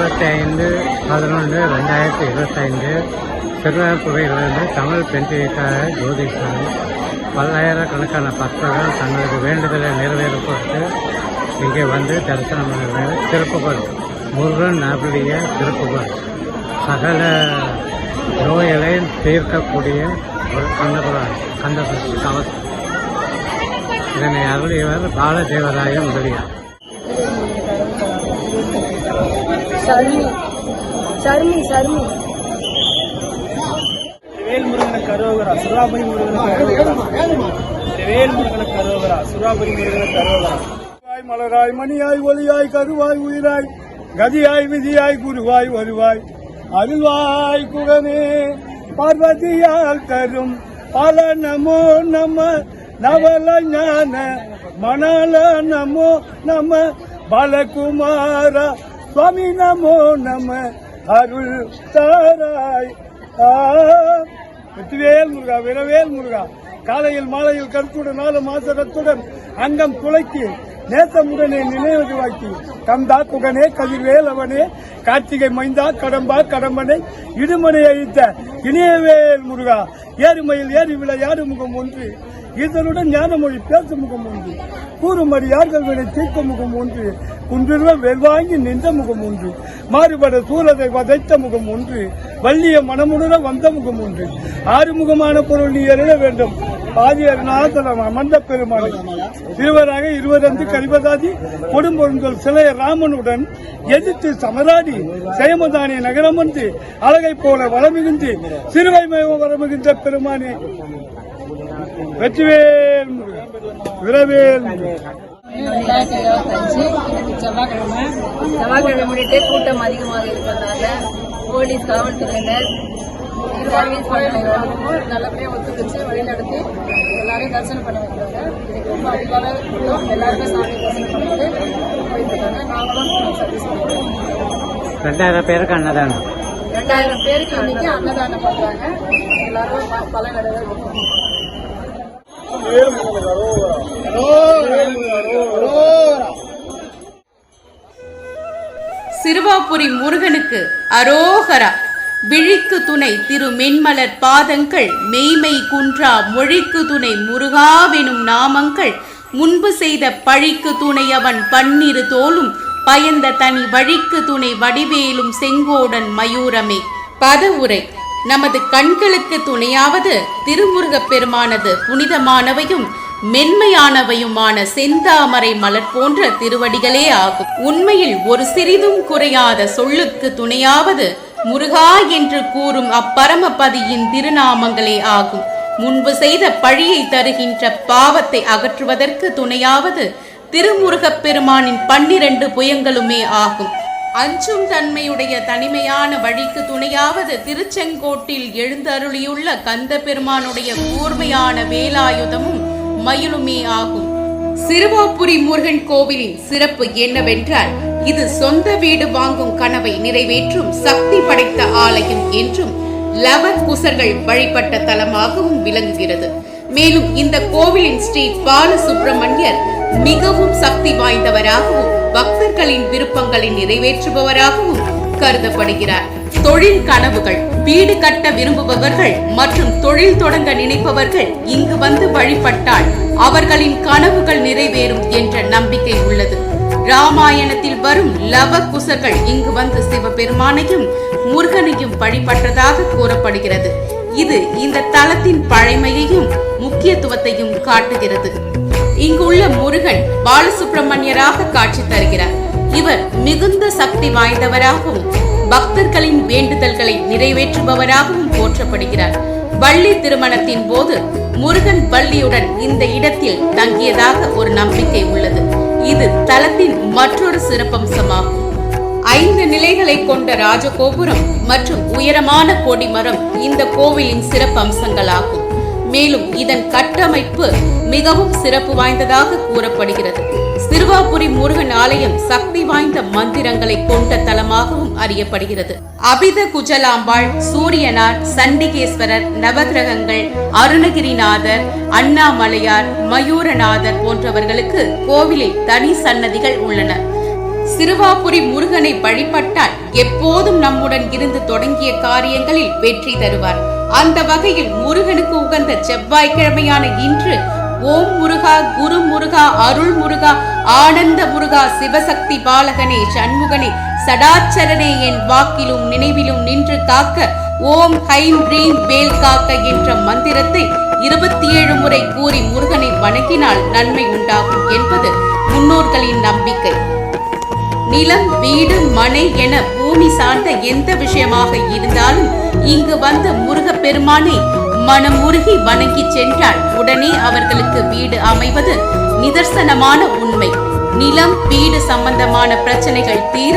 இருபத்தி ஐந்து பதினொன்று ரெண்டாயிரத்தி இருபத்தைந்து திருவாரூரிலிருந்து தமிழ் பெண்களுக்காக ஜோதிஷன் பல்லாயிரக்கணக்கான பக்தர்கள் தங்களது வேண்டுதலை நிறைவேறும் இங்கே வந்து தரிசனம் பண்ணுகிறார் திருப்புகழ் முருகன் அருளிய திருப்புகழ் சகல நோய்களை தீர்க்கக்கூடிய ஒரு கந்தபுரம் கந்த கவசம். இதனை அருளியவர் பாலதேவராய முதலியார். சர்மி. சர்மி சர்மி. வேல் முருகனுக்கு அரோகரா சுறாபுரி முருகனுக்கு அரோகரா வேல் முருகனுக்கு அரோகரா சுறாபுரி முருகனுக்கு அரோகரா மலராய் மணியாய் ஒளியாய் கருவாய் உயிராய் கதியாய் விதியாய் குருவாய் வருவாய். அருள்வாய் குகனே பார்வதியால் தரும் பல நமோ நம நவல ஞான மணால நமோ நம பாலகுமாரா சுவாமி நமோ நம அருள் தாராய். ஆ. வெற்றிவேல் முருகா விரவேல் முருகா. காலையில் மாலையில் கருத்துடன் நாலு மாசத்துடன் அங்கம் துளைக்கு நேசமுடனே நினைவு வாக்கி கந்தா குகனே கதிர்வேல் அவனே கார்த்திகை மைந்தா கடம்பா கடம்பனை இடுமனை அழித்த இணையவேல் முருகா. ஏறுமையில் ஏறி விளையாடு முகம் ஒன்று. இதனுடன் ஞானமொழி பேசும் முகம் ஒன்று கூறுமறி யார்கள் தீர்க்க தீர்க்கும் முகம் ஒன்று குன்றிருவ வெல்வாங்கி நின்ற முகம் ஒன்று மாறுபட சூரதை வதைத்த முகம் ஒன்று வள்ளிய மனமுடர வந்த முகம் ஒன்று. ஆறுமுகமான பொருள் நீ எழுத வேண்டும். பாதியர் நாதலம் அமர்ந்த பெருமாள். இருவராக இருவரந்து கரிபதாதி கொடும்பொருந்தல் சிலைய ராமனுடன் எதிர்த்து சமராடி செயமதானி நகரமர்ந்து அழகை போல வளமிகுந்து சிறுவை வரமிகுந்த பெருமானே. வெற்றிவேல் விரவேல். ரெண்டாயிரத்தி இருபத்தஞ்சு இன்னைக்கு செவ்வாய்க்கிழமை. செவ்வாய்க்கிழமை முன்னிட்டு கூட்டம் அதிகமாக இருப்பதனால போலீஸ் காவல்துறையினர் சர்வீஸ் பணியாளர்களும் நல்லபடியாக ஒத்துழைச்சு வழிநடத்தி எல்லாரையும் தரிசனம் பண்ண வைக்கிறாங்க. இன்னைக்கு ரொம்ப அதிகமாக கூட்டம். எல்லாருமே சாமி தரிசனம் பண்ணிட்டு போயிட்டு இருக்காங்க நாங்களும் சர்வீஸ் பண்ணுறோம் ரெண்டாயிரம் பேருக்கு அன்னதானம். ரெண்டாயிரம் பேருக்கு இன்னைக்கு அன்னதானம் பண்றாங்க. எல்லாரும் ப- பலன் அடைவாங்க சிறுவாபுரி முருகனுக்கு அரோகரா. விழிக்கு துணை திரு மென்மலர் பாதங்கள் மெய்மை குன்றா மொழிக்கு துணை முருகாவெனும் நாமங்கள் முன்பு செய்த பழிக்கு துணை அவன் பன்னிரு தோலும் பயந்த தனி வழிக்கு துணை வடிவேலும் செங்கோடன் மயூரமே. பதவுரை. நமது கண்களுக்கு துணையாவது திருமுருகப் பெருமானது புனிதமானவையும் மென்மையானவையுமான செந்தாமரை மலர் போன்ற திருவடிகளே ஆகும். உண்மையில் ஒரு சிறிதும் குறையாத சொல்லுக்கு துணையாவது முருகா என்று கூறும் அப்பரமபதியின் திருநாமங்களே ஆகும். முன்பு செய்த பழியை தருகின்ற பாவத்தை அகற்றுவதற்கு துணையாவது திருமுருகப் பெருமானின் பன்னிரண்டு புயங்களுமே ஆகும். அஞ்சும் தன்மையுடைய தனிமையான வழிக்கு துணையாவது திருச்செங்கோட்டில் எழுந்தருளியுள்ள கந்த பெருமானுடைய கூர்மையான வேலாயுதமும் மயிலுமே ஆகும். சிறுவாபுரி முருகன் கோவிலின் சிறப்பு என்னவென்றால் இது சொந்த வீடு வாங்கும் கனவை நிறைவேற்றும் சக்தி படைத்த ஆலயம் என்றும் லவன் குசர்கள் வழிபட்ட தலமாகவும் விளங்குகிறது. மேலும் இந்த கோவிலின் ஸ்ரீ பாலசுப்பிரமணியர் மிகவும் சக்தி வாய்ந்தவராகவும் பக்தர்களின் விருப்பங்களை நிறைவேற்றுபவராகவும் கருதப்படுகிறார். தொழில் கனவுகள் வீடு கட்ட விரும்புபவர்கள் மற்றும் தொழில் தொடங்க நினைப்பவர்கள் இங்கு வந்து வழிபட்டால் அவர்களின் கனவுகள் நிறைவேறும் என்ற நம்பிக்கை உள்ளது. ராமாயணத்தில் வரும் லவ குசர்கள் இங்கு வந்து சிவபெருமானையும் முருகனையும் வழிபட்டதாக கூறப்படுகிறது. இது இந்த தலத்தின் பழமையையும் முக்கியத்துவத்தையும் காட்டுகிறது. இங்குள்ள முருகன் பாலசுப்பிரமணியராக காட்சி தருகிறார். இவர் மிகுந்த சக்தி வாய்ந்தவராகவும் பக்தர்களின் வேண்டுதல்களை நிறைவேற்றுபவராகவும் போற்றப்படுகிறார். வள்ளி திருமணத்தின் போது முருகன் வள்ளியுடன் இந்த இடத்தில் தங்கியதாக ஒரு நம்பிக்கை உள்ளது. இது தலத்தின் மற்றொரு சிறப்பம்சமாகும். ஐந்து நிலைகளை கொண்ட ராஜகோபுரம் மற்றும் உயரமான கொடிமரம் இந்த கோவிலின் சிறப்பம்சங்களாகும். மேலும் இதன் கட்டமைப்பு மிகவும் சிறப்பு வாய்ந்ததாக கூறப்படுகிறது. சிறுவாபுரி முருகன் ஆலயம் சக்தி வாய்ந்த மந்திரங்களை கொண்ட தலமாகவும் அறியப்படுகிறது. அபித குஜலாம்பாள் சூரியனார் சண்டிகேஸ்வரர் நவகிரகங்கள் அருணகிரிநாதர் அண்ணாமலையார் மயூரநாதர் போன்றவர்களுக்கு கோவிலில் தனி சன்னதிகள் உள்ளன. சிறுவாபுரி முருகனை வழிபட்டால் எப்போதும் நம்முடன் இருந்து தொடங்கிய காரியங்களில் வெற்றி தருவார். அந்த வகையில் முருகனுக்கு உகந்த செவ்வாய்க்கிழமையான இன்று ஓம் முருகா குரு முருகா அருள் முருகா ஆனந்த முருகா சிவசக்தி பாலகனே சண்முகனே சடாச்சரனே என் வாக்கிலும் நினைவிலும் நின்று காக்க ஓம் ஹைம் ரீம் வேல் காக்க என்ற மந்திரத்தை இருபத்தி ஏழு முறை கூறி முருகனை வணங்கினால் நன்மை உண்டாகும் என்பது முன்னோர்களின் நம்பிக்கை. நிலம் வீடு மனை என பூமி சார்ந்த எந்த விஷயமாக இருந்தாலும் இங்கு வந்த முருகப்பெருமானை மனமுருகி வணங்கி சென்றால் உடனே அவர்களுக்கு வீடு அமைவது நிதர்சனமான உண்மை. நிலம் வீடு சம்பந்தமான பிரச்சனைகள் தீர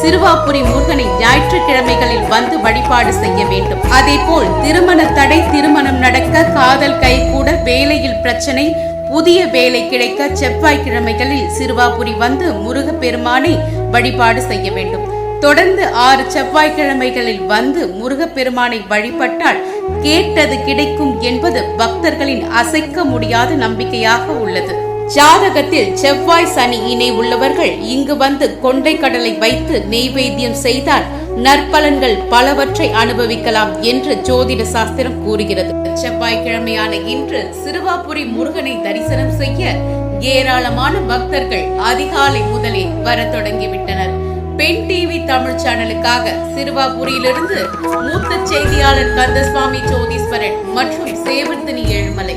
சிறுவாபுரி முருகனை ஞாயிற்றுக்கிழமைகளில் வந்து வழிபாடு செய்ய வேண்டும். அதே போல் திருமண தடை திருமணம் நடக்க காதல் கை கூட வேலையில் பிரச்சனை புதிய வேலை கிடைக்க செவ்வாய்க்கிழமைகளில் சிறுவாபுரி வந்து முருகப் பெருமானை வழிபாடு செய்ய வேண்டும். தொடர்ந்து ஆறு செவ்வாய்க்கிழமைகளில் வந்து முருகப்பெருமானை வழிபட்டால் கேட்டது கிடைக்கும் என்பது பக்தர்களின் அசைக்க முடியாத நம்பிக்கையாக உள்ளது. ஜாதகத்தில் செவ்வாய் சனி இணை உள்ளவர்கள் இங்கு வந்து கொண்டை கடலை வைத்து நெய்வேத்தியம் செய்தால் நற்பலன்கள் பலவற்றை அனுபவிக்கலாம் என்று ஜோதிட சாஸ்திரம் கூறுகிறது. செவ்வாய்க்கிழமையான இன்று சிறுவாபுரி முருகனை தரிசனம் செய்ய ஏராளமான பக்தர்கள் அதிகாலை முதலே வர தொடங்கிவிட்டனர். பெண் டிவி தமிழ் சேனலுக்காக சிறுவாபுரியிலிருந்து மூத்த செய்தியாளர் கந்தசுவாமி ஜோதீஸ்வரன் மற்றும் சேவர்த்தினி ஏழுமலை.